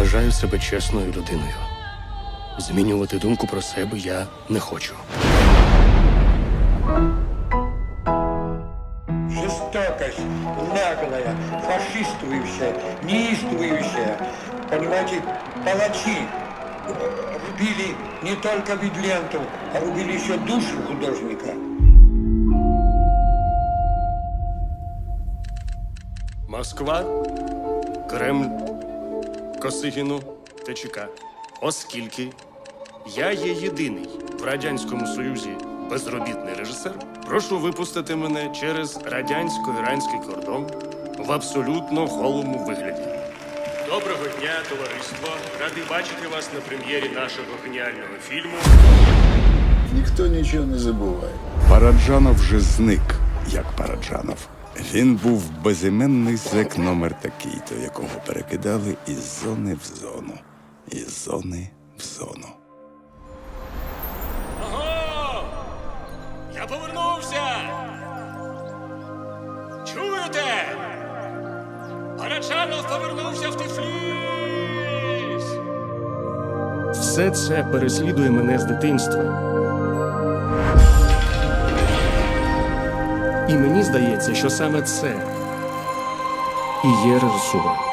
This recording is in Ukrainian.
вважаю себе чесною людиною. Змінювати думку про себе я не хочу. жестокость, наглая, фашистующая, неистующая. Понимаете, палачи рубили не только Видленту, а рубили еще душу художника. Москва, Кремль, Косигіну, ТЧК. Оскільки я є єдиний в Радянському Союзі безробітний режисер, прошу випустити мене через радянсько-іранський кордон в абсолютно голому вигляді. Доброго дня, товариство! Радий бачити вас на прем'єрі нашого геніального фільму. Ніхто нічого не забуває. Параджанов вже зник, як Параджанов. Він був безіменний зек номер такий-то, якого перекидали із зони в зону, із зони в зону. Ого! Я повернувся! Чуєте? Парачанов повернувся в Тифліс! Все це переслідує мене з дитинства. І мені здається, що саме це і є режисура.